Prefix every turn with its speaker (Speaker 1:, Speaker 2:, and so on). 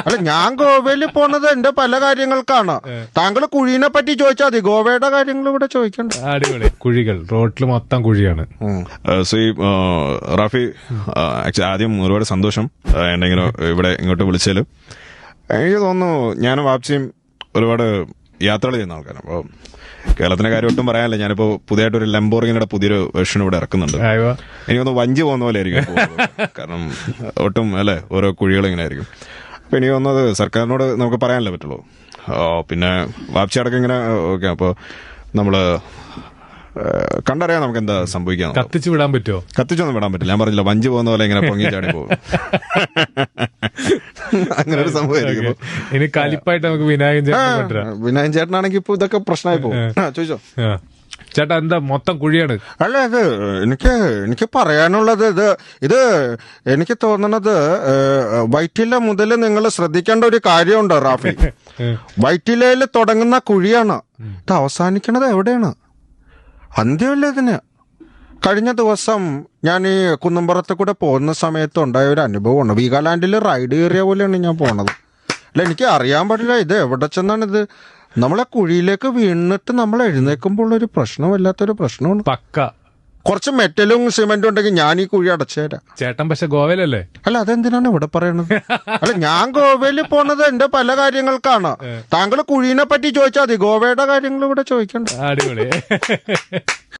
Speaker 1: അല്ല ഞാൻ ഗോവയിൽ പോണത് എന്റെ പല കാര്യങ്ങൾക്കാണ്. താങ്കൾ കുഴിനെ പറ്റി ചോദിച്ചാൽ മതി. ഗോവയുടെ കാര്യങ്ങൾ ഇവിടെ ചോദിക്കണ്ട?
Speaker 2: അടിപൊളി. കുഴികൾ. റോട്ടിൽ മൊത്തം കുഴിയാണ്.
Speaker 3: സോ റാഫി ആക്ച്വലി ആദ്യം ഒരുപാട് സന്തോഷം. എന്തെങ്കിലും എന്നെ ഇങ്ങനെ ഇവിടെ ഇങ്ങോട്ട് വിളിച്ചാലും എനിക്ക് തോന്നുന്നു ഞാനും വാപ്സിയും ഒരുപാട് യാത്രകൾ ചെയ്യുന്ന ആൾക്കാരാണ്. അപ്പോൾ കേരളത്തിന്റെ കാര്യം ഒട്ടും പറയാനില്ല. ഞാനിപ്പോ പുതിയതായിട്ട് ഒരു ലംബോറിങ്ങിയുടെ പുതിയൊരു വെർഷൻ ഇവിടെ ഇറക്കുന്നുണ്ട്.
Speaker 2: അയ്യോ
Speaker 3: എനിക്കൊന്ന് വഞ്ചി പോകുന്ന പോലെ ആയിരിക്കും. കാരണം ഒട്ടും അല്ലേ ഓരോ കുഴികൾ ഇങ്ങനെ ആയിരിക്കും. അപ്പൊ എനിക്ക് തോന്നുന്നത് സർക്കാരിനോട് നമുക്ക് പറയാനല്ലേ പറ്റുള്ളൂ. പിന്നെ വാപ്ചി അടക്കം ഇങ്ങനെ ഓക്കെ അപ്പോൾ നമ്മൾ കണ്ടറിയാം നമുക്ക് എന്താ സംഭവിക്കാം
Speaker 2: കത്തിച്ചു വിടാൻ പറ്റുമോ
Speaker 3: കത്തിച്ചൊന്നും വിടാൻ പറ്റില്ല. ഞാൻ പറഞ്ഞില്ല വഞ്ചി പോകുന്ന പോലെ ഇങ്ങനെ പൊങ്ങി ചാടി പോകും. അങ്ങനെ ഒരു സംഭവമായിരിക്കും ഇപ്പൊ.
Speaker 2: ഇനി കലിപ്പായിട്ട് നമുക്ക് വിനായകൻ ചേട്ടൻ
Speaker 1: ചേട്ടനാണെങ്കിൽ ഇപ്പൊ ഇതൊക്കെ പ്രശ്നമായി പോകും. ചോദിച്ചോ.
Speaker 2: ചേട്ടാ എന്താ മൊത്തം കുഴിയാണ്?
Speaker 1: അല്ല ഇത് എനിക്ക് എനിക്ക് പറയാനുള്ളത് ഇത് ഇത് എനിക്ക് തോന്നണത് ഏഹ്, വൈറ്റില മുതൽ നിങ്ങൾ ശ്രദ്ധിക്കേണ്ട ഒരു കാര്യമുണ്ട് റാഫി. വൈറ്റിലയിൽ തുടങ്ങുന്ന കുഴിയാണ്. ഇത് അവസാനിക്കണത് എവിടെയാണ്? അന്ത്യമല്ല ഇതിന്? കഴിഞ്ഞ ദിവസം ഞാൻ ഈ കുന്നമ്പുറത്ത് കൂടെ പോകുന്ന സമയത്ത് ഉണ്ടായ ഒരു അനുഭവമാണ്. വീഗാലാൻഡിൽ റൈഡ് കയറിയ പോലെയാണ് ഞാൻ പോണത്. അല്ല എനിക്ക് അറിയാൻ പാടില്ല ഇത് എവിടെ ചെന്നാണ് ഇത് നമ്മളെ കുഴിയിലേക്ക് വീണിട്ട് നമ്മൾ എഴുന്നേക്കുമ്പോൾ ഒരു പ്രശ്നമില്ലാത്തൊരു പ്രശ്നമാണ്.
Speaker 2: പക്ക.
Speaker 1: കുറച്ച് മെറ്റലും സിമെന്റും ഉണ്ടെങ്കിൽ ഞാൻ ഈ കുഴി അടച്ചുതരാം
Speaker 2: ചേട്ടൻ പക്ഷെ ഗോവയിലല്ലേ?
Speaker 1: അല്ല അതെന്തിനാണ് ഇവിടെ പറയണത്? അല്ല ഞാൻ ഗോവയിൽ പോണത് എന്റെ പല കാര്യങ്ങൾക്കാണ്. താങ്കൾ കുഴീനെ പറ്റി ചോദിച്ചാൽ മതി. ഗോവയുടെ കാര്യങ്ങൾ ഇവിടെ ചോദിക്കണ്ട.
Speaker 2: അടിപൊളി.